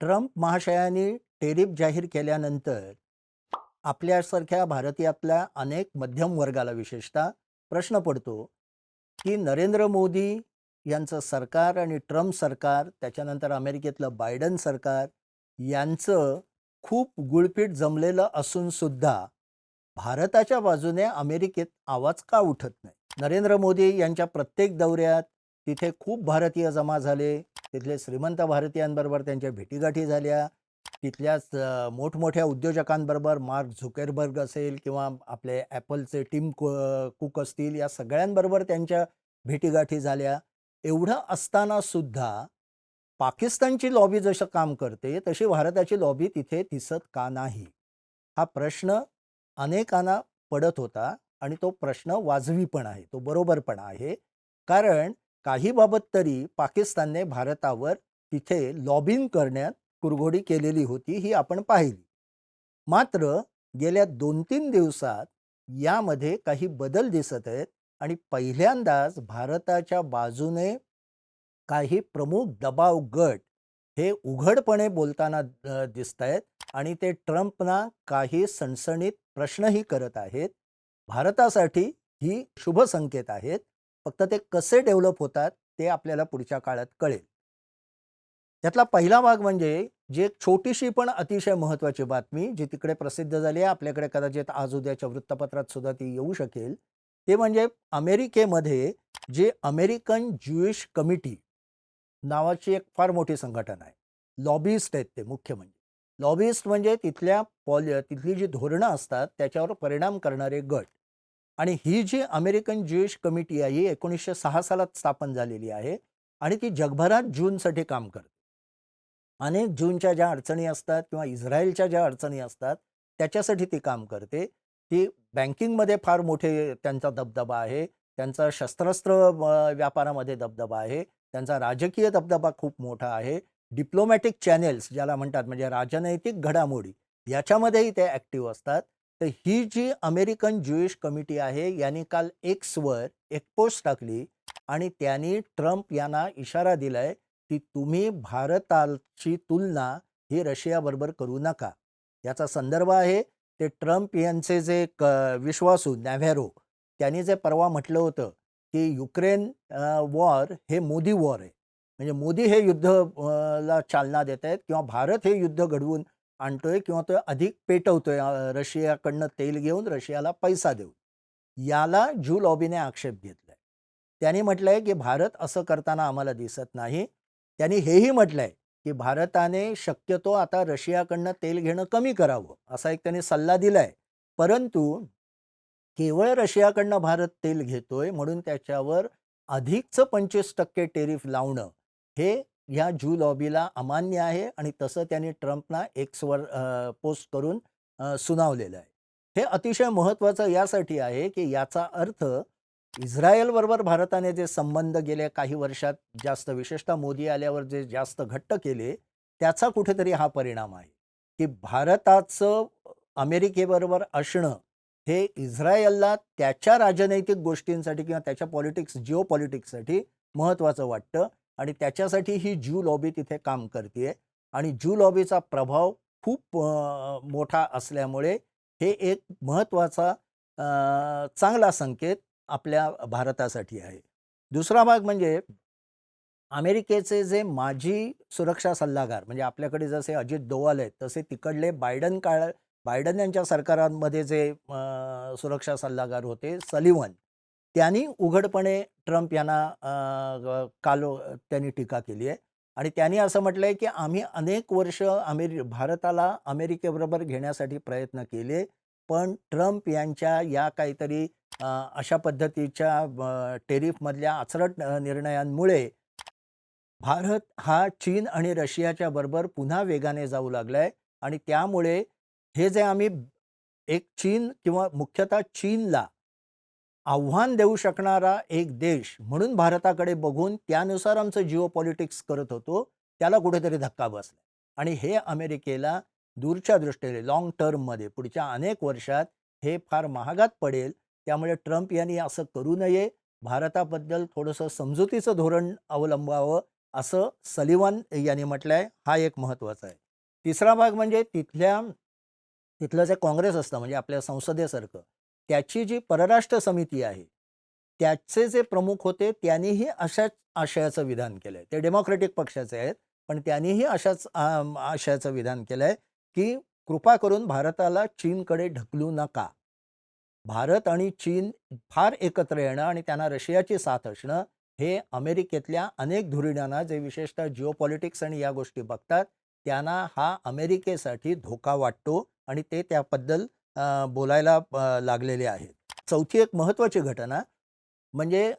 Trump महाशयांनी tariff जाहीर केल्यानंतर आपल्यासारख्या भारतीयातल्या अनेक मध्यम वर्गाला विशेषतः प्रश्न पडतो की नरेंद्र मोदी यांचं सरकार आणि ट्रम्प सरकार त्याच्यानंतर अमेरिकेतलं बायडन सरकार यांचं खूप गुळपीट जमलेलं असूनसुद्धा भारताच्या बाजूने अमेरिकेत आवाज का उठत नाही? नरेंद्र मोदी यांच्या प्रत्येक दौऱ्यात तिथे खूप भारतीय जमा झाले. तिथले श्रीमंत भारतीयांबरोबर त्यांच्या भेटीगाठी झाल्या. तिथल्याच मोठमोठ्या उद्योजकांबरोबर मार्क झुकेरबर्ग असेल किंवा आपले ॲपलचे टीम कुक असतील या सगळ्यांबरोबर त्यांच्या भेटीगाठी झाल्या. एवढं असताना सुद्धा पाकिस्तानची लॉबी जसं काम करते तशी भारताची लॉबी तिथे दिसत का नाही? हा प्रश्न अनेकांना पडत होता आणि तो प्रश्न वाजवी पण आहे तो बरोबर पण आहे. कारण काही बाबत तरी पाकिस्तानने भारतावर तिथे लॉबिंग करण्यात कुरघोडी केलेली होती ही आपण पाहिली. मात्र गेल्या दोन तीन दिवसात यामध्ये काही बदल दिसत आहेत आणि पहिल्यांदाच भारताच्या बाजूने काही प्रमुख दबाव गट हे उघडपणे बोलताना दिसत आहेत आणि ते ट्रम्पना काही सणसणीत प्रश्नही करत आहेत. भारतासाठी ही शुभ संकेत आहेत. फक्त ते कसे डेव्हलप होतात ते आपल्याला पुढच्या काळात कळेल. त्यातला पहिला भाग म्हणजे जी एक छोटीशी पण अतिशय महत्त्वाची बातमी जी तिकडे प्रसिद्ध झाली आहे आपल्याकडे कदाचित आज उद्याच्या वृत्तपत्रात सुद्धा ती येऊ शकेल. ते म्हणजे अमेरिकेमध्ये जे अमेरिकन ज्युइश कमिटी नावाची एक फार मोठी संघटना आहे. लॉबिस्ट आहेत ते मुख्य म्हणजे. लॉबिस्ट म्हणजे तिथल्या पॉलि तिथली जी धोरणं असतात त्याच्यावर परिणाम करणारे गट. आणि ही जी अमेरिकन ज्युइश कमिटी आहे ही एकोणीसशे सहा सालात स्थापन झालेली आहे आणि ती जगभरात जूनसाठी काम करते. अनेक जूनच्या ज्या अडचणी असतात किंवा इस्रायलच्या ज्या अडचणी असतात त्याच्यासाठी ती काम करते. ती बँकिंगमध्ये फार मोठे त्यांचा दबदबा आहे त्यांचा शस्त्रास्त्र व्यापारामध्ये दबदबा आहे त्यांचा राजकीय दबदबा खूप मोठा आहे. डिप्लोमॅटिक चॅनेल्स ज्याला म्हणतात म्हणजे राजनैतिक घडामोडी याच्यामध्येही ते ॲक्टिव्ह असतात. तर ही जी अमेरिकन ज्युइश कमिटी आहे यांनी काल एक्सवर एक पोस्ट टाकली आणि त्यांनी ट्रम्प यांना इशारा दिलाय की तुम्ही भारताची तुलना ही रशियाबरोबर करू नका. याचा संदर्भ आहे ते ट्रम्प यांचे जे क विश्वासू नॅव्हॅरो त्यांनी जे परवा म्हटलं होतं की युक्रेन वॉर हे मोदी वॉर आहे. म्हणजे मोदी हे युद्ध ला चालना देत आहेत किंवा भारत हे युद्ध घडवून आणतोय किंवा तो अधिक पेटवतोय रशियाकडनं तेल घेऊन रशियाला पैसा देऊन. याला ज्यू लॉबीने आक्षेप घेतलाय. त्यांनी म्हटलंय की भारत असं करताना आम्हाला दिसत नाही. त्यांनी हेही म्हटलंय की भारताने शक्यतो आता रशियाकडनं तेल घेणं कमी करावं असा एक त्यांनी सल्ला दिलाय. परंतु केवळ रशियाकडनं भारत तेल घेतोय म्हणून त्याच्यावर अधिकचं पंचवीस टक्के टेरिफ लावणं हे ह्या ज्यू लॉबीला अमान्य आहे आणि तसं त्यांनी ट्रम्पना एक्सवर पोस्ट करून सुनावलेलं आहे. हे अतिशय महत्त्वाचं यासाठी आहे की याचा अर्थ इस्रायलबरोबर भारताने जे संबंध गेल्या काही वर्षात जास्त विशेषतः मोदी आल्यावर जे जास्त घट्ट केले त्याचा कुठेतरी हा परिणाम आहे. की भारताचं अमेरिकेबरोबर असणं हे इस्रायलला त्याच्या राजनैतिक गोष्टींसाठी किंवा त्याच्या पॉलिटिक्स जिओ पॉलिटिक्ससाठी महत्त्वाचं वाटतं. आणि त्याच्यासाठी ही ज्यू लॉबी तिथे काम करते आणि ज्यू लॉबीचा प्रभाव खूप मोठा असल्यामुळे हे एक महत्त्वाचा चांगला संकेत आपल्या भारतासाठी आहे. दुसरा भाग म्हणजे अमेरिकेचे जे माजी सुरक्षा सल्लागार म्हणजे आपल्याकडे जसे अजित दोवाल आहेत तसे तिकडले बायडन काळ बायडन यांच्या सरकारांमध्ये जे सुरक्षा सल्लागार होते सलिवन त्यांनी उघडपणे ट्रम्प यांना कालो त्यांनी टीका केली आहे. आणि त्यांनी असं म्हटलं आहे की आम्ही अनेक वर्ष अमेरि भारताला अमेरिकेबरोबर घेण्यासाठी प्रयत्न केले पण ट्रम्प यांच्या या काहीतरी अशा पद्धतीच्या टेरिफमधल्या आचरट निर्णयांमुळे भारत हा चीन आणि रशियाच्या बरोबर पुन्हा वेगाने जाऊ लागलाय. आणि त्यामुळे हे जे आम्ही एक चीन किंवा मुख्यतः चीनला आव्हान देऊ शकणारा एक देश म्हणून भारताकडे बघून त्यानुसार आमचं जिओ पॉलिटिक्स करत होतो त्याला कुठेतरी धक्का बसला. आणि हे अमेरिकेला दूरच्या दृष्टीने लॉंग टर्ममध्ये पुढच्या अनेक वर्षात हे फार महागात पडेल. त्यामुळे ट्रम्प यांनी असं करू नये. भारताबद्दल थोडंसं समजुतीचं धोरण अवलंबावं असं सलिवन यांनी म्हटलं आहे हा एक महत्त्वाचा आहे. तिसरा भाग म्हणजे तिथल्या तिथलं जे काँग्रेस असतं म्हणजे आपल्या संसदेसारखं त्याची जी परराष्ट्र समिती आहे त्याचे जे प्रमुख होते त्यांनीही अशाच आशयाचं विधान केलं आहे ते डेमोक्रेटिक पक्षाचे आहेत पण त्यांनीही अशाच आशयाचं विधान केलं आहे की कृपा करून भारताला चीनकडे ढकलू नका. भारत आणि चीन फार एकत्र येणं आणि त्यांना रशियाची साथ असणं हे अमेरिकेतल्या अनेक धुरीणांना जे विशेषतः जिओपॉलिटिक्स आणि या गोष्टी बघतात त्यांना हा अमेरिकेसाठी धोका वाटतो आणि ते त्याबद्दल बोलायला लागलेले आहेत. चौथी एक महत्त्वाची घटना म्हणजे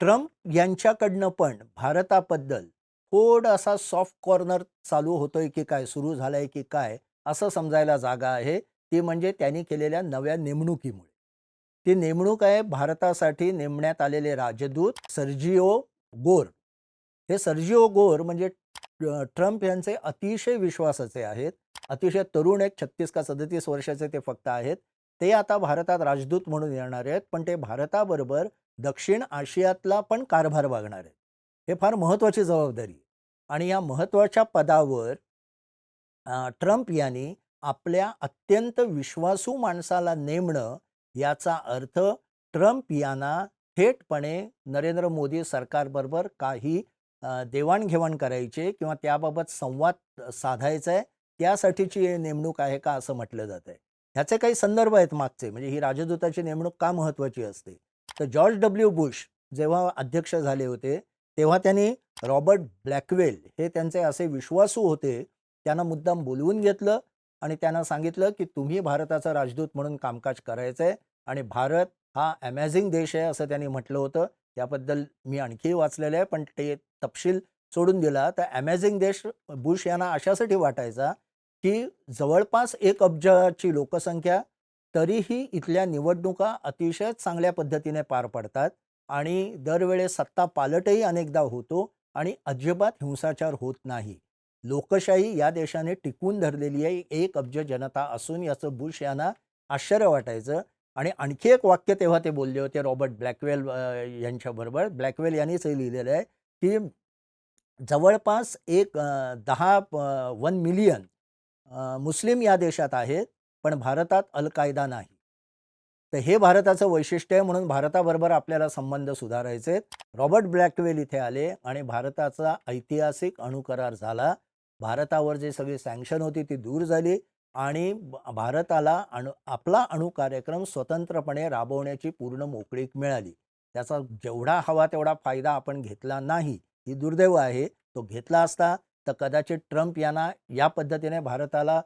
ट्रम्प यांच्याकडनं पण भारताबद्दल थोडासा सॉफ्ट कॉर्नर चालू होतोय की काय सुरू झालंय की काय असं समजायला जागा आहे. ती म्हणजे त्यांनी केलेल्या नव्या नेमणुकीमुळे. ती नेमणूक आहे भारतासाठी नेमण्यात आलेले राजदूत सर्जिओ गोर. हे सर्जिओ गोर म्हणजे ट्रम्प यांचे अतिशय विश्वासाचे आहेत. अतिशय तरुण एक छत्तीस का सदतीस वर्षाचे ते फक्त आहेत. ते आता भारतात राजदूत म्हणून येणार आहेत. पण ते भारताबरोबर दक्षिण आशियातला पण कारभार बघणार आहेत. हे फार महत्त्वाची जबाबदारी आणि या महत्त्वाच्या पदावर ट्रम्प यांनी आपल्या अत्यंत विश्वासू माणसाला नेमणं याचा अर्थ ट्रम्प यांना थेटपणे नरेंद्र मोदी सरकारबरोबर काही देवाणघेवाण करायची किंवा त्याबाबत संवाद साधायचा आहे त्यासाठीची नेमणूक आहे का असं म्हटलं जात आहे. ह्याचे काही संदर्भ आहेत मागचे म्हणजे ही राजदूताची नेमणूक का महत्त्वाची असते? तर जॉर्ज डब्ल्यू बुश जेव्हा अध्यक्ष झाले होते तेव्हा त्यांनी रॉबर्ट ब्लॅकवेल हे त्यांचे असे विश्वासू होते त्यांना मुद्दाम बोलवून घेतलं आणि त्यांना सांगितलं की तुम्ही भारताचा राजदूत म्हणून कामकाज करायचं आहे आणि भारत हा अमेझिंग देश आहे असं त्यांनी म्हटलं होतं. त्याबद्दल मी आणखी वाचलेलं आहे पण ते तपशील सोडून दिला. तर ॲमेझिंग देश बुश यांना अशासाठी वाटायचा की जवळपास एक अब्जाची लोकसंख्या तरीही इथल्या निवडणुका अतिशय चांगल्या पद्धतीने पार पडतात आणि दरवेळेस सत्ता पालटही अनेकदा होतो आणि अजिबात हिंसाचार होत नाही. लोकशाही या देशाने टिकून धरलेली आहे. एक अब्ज जनता असून याचं बुश यांना आश्चर्य वाटायचं. आणि आणखी एक वाक्य तेव्हा ते बोलले होते रॉबर्ट ब्लॅकवेल यांच्याबरोबर. ब्लॅकवेल यांनीच हे लिहिलेलं आहे की जवळपास एक दहा वन मिलियन मुस्लिम या देशात आहेत पण भारतात अल कायदा नाही. तर हे भारताचं वैशिष्ट्य आहे म्हणून भारताबरोबर आपल्याला संबंध सुधारायचे आहेत. रॉबर्ट ब्लॅकवेल इथे आले आणि भारताचा ऐतिहासिक अणुकरार झाला. भारतावर जे सगळी सँक्शन होती ती दूर झाली. आणि भारताला अणु आपला अणु कार्यक्रम स्वतंत्रपणे राबवण्याची पूर्ण मोकळीक मिळाली. त्याचा जेवढा हवा तेवढा फायदा आपण घेतला नाही ही दुर्दैव आहे. तो घेतला असता तर कदाचित ट्रम्प यांना या पद्धतीने भारताला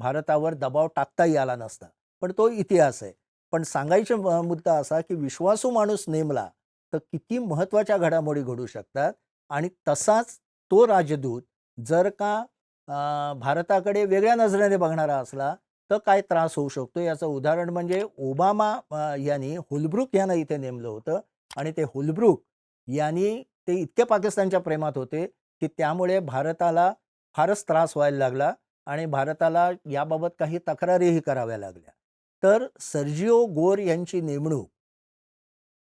भारतावर दबाव टाकताही आला नसता. पण तो इतिहास आहे. पण सांगायचा मुद्दा असा की विश्वासू माणूस नेमला तर किती महत्त्वाच्या घडामोडी घडू शकतात आणि तसाच तो राजदूत जर का भारताकडे वेगळ्या नजरेने बघणारा असला तर काय त्रास होऊ शकतो? याचं उदाहरण म्हणजे ओबामा यांनी हुलब्रुक यांना इथे नेमलं होतं. आणि ते हुलब्रुक यांनी ते इतके पाकिस्तानच्या प्रेमात होते की त्यामुळे भारताला फारच त्रास व्हायला लागला आणि भारताला याबाबत काही तक्रारीही कराव्या लागल्या. तर सर्जिओ गोर यांची नेमणूक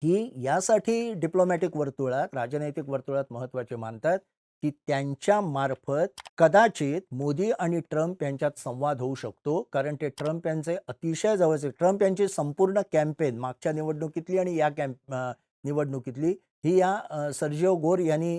ही यासाठी डिप्लोमॅटिक वर्तुळात राजनैतिक वर्तुळात महत्त्वाचे मानतात. की त्यांच्या मार्फत कदाचित मोदी आणि ट्रम्प यांच्यात संवाद होऊ शकतो. कारण ते ट्रम्प यांचे अतिशय जवळचे ट्रम्प यांची संपूर्ण कॅम्पेन मागच्या निवडणुकीतली आणि या कॅम्प निवडणुकीतली ही या सर्जिओ गोर यांनी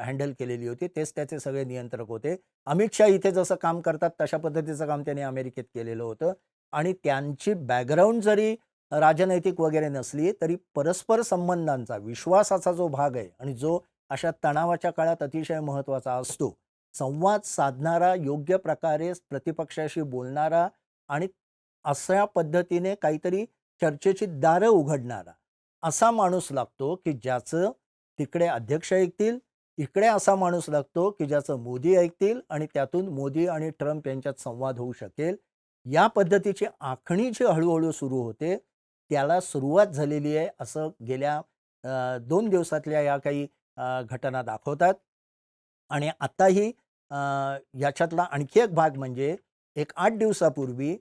हँडल केलेली होती. तेच त्याचे सगळे नियंत्रक होते. अमित शाह इथे जसं काम करतात तशा पद्धतीचं काम त्यांनी अमेरिकेत केलेलं होतं. आणि त्यांची बॅकग्राऊंड जरी राजनैतिक वगैरे नसली तरी परस्पर संबंधांचा विश्वासाचा जो भाग आहे आणि जो अशा तणावाच्या काळात अतिशय महत्त्वाचा असतो. संवाद साधणारा योग्य प्रकारे प्रतिपक्षाशी बोलणारा आणि अशा पद्धतीने काहीतरी चर्चेची दारं उघडणारा असा माणूस लागतो की ज्याचं तिकडे अध्यक्ष ऐकतील इकडे असा माणूस लागतो की ज्याचं मोदी ऐकतील आणि त्यातून मोदी आणि ट्रम्प यांच्यात संवाद होऊ शकेल. या पद्धतीची आखणी जी हळूहळू सुरू होते त्याला सुरुवात झालेली आहे. असं गेल्या दोन दिवसातल्या या काही घटना दाखवतात. आणि आत्ताही याच्यातला आणखी एक भाग म्हणजे एक आठ दिवसापूर्वी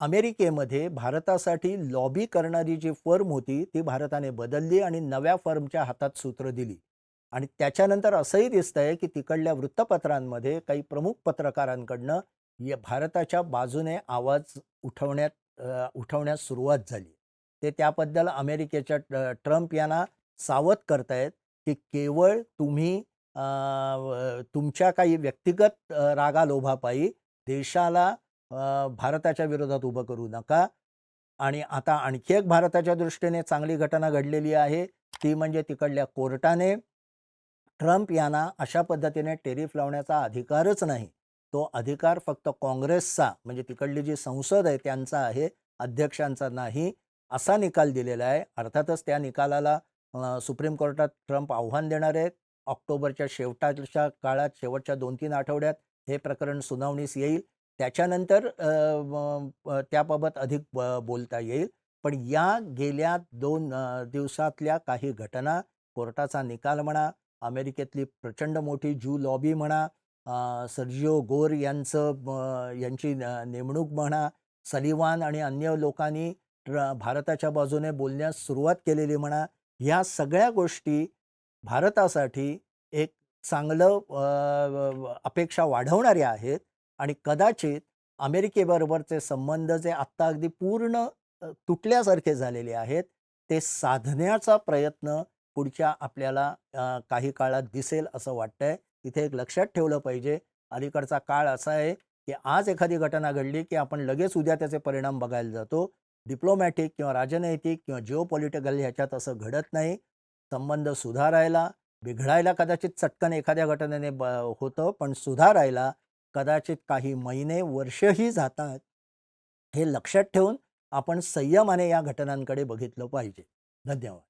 अमेरिकेमध्ये भारतासाठी लॉबी करणारी जी फर्म होती ती भारताने बदलली आणि नव्या फर्मच्या हातात सूत्र दिली. आणि त्याच्यानंतर असंही दिसतंय की तिकडल्या वृत्तपत्रांमध्ये काही प्रमुख पत्रकारांकडनं या भारताच्या बाजूने आवाज उठवण्यात उठवण्यास सुरुवात झाली. ते त्याबद्दल अमेरिकेच्या ट्रम्प यांना सावध करतायत. की केवळ तुम्ही तुमच्या काही व्यक्तिगत रागा रागालोभापायी देशाला भारताच्या विरोधात उभं करू नका. आणि आता आणखी एक भारताच्या दृष्टीने चांगली घटना घडलेली आहे. ती म्हणजे तिकडल्या कोर्टाने ट्रम्प यांना अशा पद्धतीने टेरिफ लावण्याचा अधिकारच नाही. तो अधिकार फक्त काँग्रेसचा म्हणजे तिकडली जी संसद आहे त्यांचा आहे अध्यक्षांचा नाही असा निकाल दिलेला आहे. अर्थातच त्या निकालाला सुप्रीम कोर्टात ट्रम्प आव्हान देणार आहेत. ऑक्टोबरच्या शेवटाच्या काळात शेवटच्या दोन तीन आठवड्यात हे प्रकरण सुनावणीस येईल. त्याच्यानंतर त्याबाबत अधिक ब- बोलता येईल. पण या गेल्या दोन दिवसातल्या काही घटना कोर्टाचा निकाल म्हणा अमेरिकेतली प्रचंड मोठी जू लॉबी म्हणा सर्जिओ गोर यांचं यांची नेमणूक म्हणा सलिवान आणि अन्य लोकांनी ट्र- भारताच्या बाजूने बोलण्यास सुरुवात केलेली म्हणा ह्या सगळ्या गोष्टी भारतासाठी एक चांगलं अपेक्षा वाढवणाऱ्या आहेत आणि कदाचित अमेरिकेबरोबरचे संबंध जे आत्ता अगदी पूर्ण तुटल्यासारखे झालेले आहेत ते साधण्याचा प्रयत्न पुढच्या आपल्याला काही काळात दिसेल असं वाटतंय. इथे एक लक्षात ठेवलं पाहिजे. अलीकडचा काळ असा आहे की आज एखादी घटना घडली की आपण लगेच उद्या त्याचे परिणाम बघायला जातो. डिप्लोमॅटिक किंवा राजनैतिक किंवा जिओपॉलिटिकल ह्याच्यात असं घडत नाही. संबंध सुधारायला बिघडायला कदाचित चटकन एखाद्या घटनेने ब होतं पण सुधारायला कदाचित काही महिने वर्षही जातात हे लक्षात ठेवून आपण संयमाने या घटनांकडे बघितलं पाहिजे. धन्यवाद.